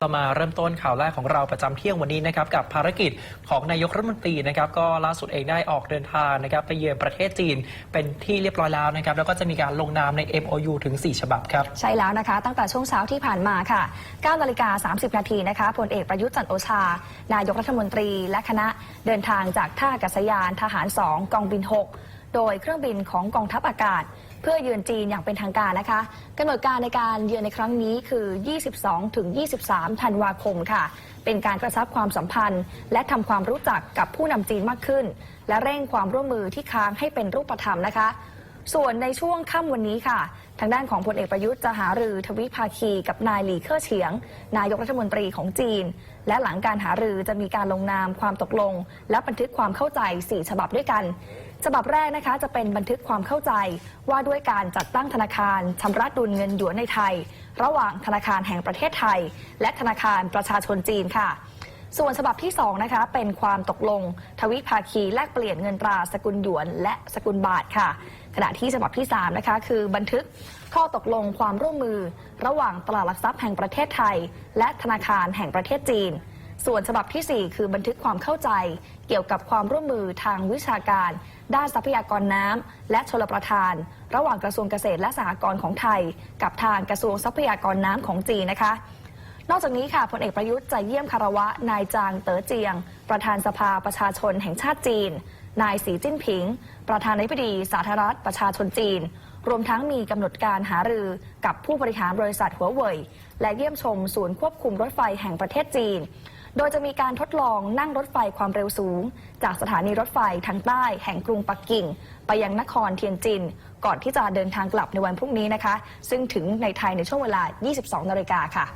เรามาเริ่มต้นข่าวแรกของเราประจำเที่ยงวันนี้นะครับกับภารกิจของนายกรัฐมนตรีนะครับก็ล่าสุดเองได้ออกเดินทางนะครับไปเยือนประเทศจีนเป็นที่เรียบร้อยแล้วนะครับแล้วก็จะมีการลงนามใน MOU ถึง 4 ฉบับครับ ใช่แล้วนะคะ ตั้งแต่ช่วงเช้าที่ผ่านมาค่ะ9นาฬิกา30 นาทีนะคะพลเอกประยุทธ์จันโอชา นายกรัฐมนตรีและคณะเดินทางจากท่าอากาศยานทหาร 2 กองบิน 6 โดยเครื่องบินของกองทัพอากาศ เพื่อเยือนจีนอย่างเป็นทางการนะคะกำหนดการในการเยือนในครั้งนี้คือ 22 ถึง 23 ธันวาคมค่ะ เป็นการกระชับความสัมพันธ์ และทำความรู้จักกับผู้นำจีนมากขึ้น และเร่งความร่วมมือที่ค้างให้เป็นรูปธรรมนะคะ ส่วนในช่วงค่ำวันนี้ค่ะ ทางด้านของพลเอกประยุทธ์จะหารือทวิภาคีกับนายหลีเค่อเฉียง นายกรัฐมนตรีของจีน และหลังการหารือจะมีการลงนามความตกลง และบันทึกความเข้าใจ 4 ฉบับด้วยกัน ฉบับแรกนะคะจะเป็นบันทึกความเข้าใจว่าด้วยการจัดตั้งธนาคารชำระดุลเงินหยวนในไทย ระหว่างธนาคารแห่งประเทศไทย และธนาคารประชาชนจีนค่ะ ส่วนฉบับที่2นะคะเป็นความตกลง ทวิภาคีแลกเปลี่ยนเงินตราสกุลหยวน และสกุลบาทค่ะ ขณะที่ฉบับที่3นะคะคือบันทึกข้อตกลงความร่วมมือ ระหว่างตลาดหลักทรัพย์แห่งประเทศไทย และธนาคารแห่งประเทศจีน ส่วนฉบับทีสี่4 คือบันทึกความเข้าใจ เกี่ยวกับความร่วมมือทางวิชาการ ด้านทรัพยากรน้ำและชลประทาน ระหว่างกระทรวงเกษตรและสหกรณ์ของไทย กับทางกระทรวงทรัพยากรน้ำของจีนนะคะ นอกจากนี้ค่ะพลเอกประยุทธ์จะเยี่ยมคารวะ นายจางเต๋อเจียง ประธานสภาประชาชนแห่งชาติจีน นายสีจิ้นผิง ประธานาธิบดีสาธารณรัฐประชาชนจีน รวมทั้งมีกำหนดการหารือกับผู้บริหารบริษัทหัวเว่ยและเยี่ยมชมศูนย์ควบคุมรถไฟแห่งประเทศจีน โดยจะมีการทดลองนั่งรถไฟความเร็วสูง จากสถานีรถไฟทางใต้แห่งกรุงปักกิ่ง ไปยังนครเทียนจิน ก่อนที่จะเดินทางกลับในวันพรุ่งนี้นะคะ ซึ่งถึงในไทยในช่วงเวลา 22 นาฬิกาค่ะ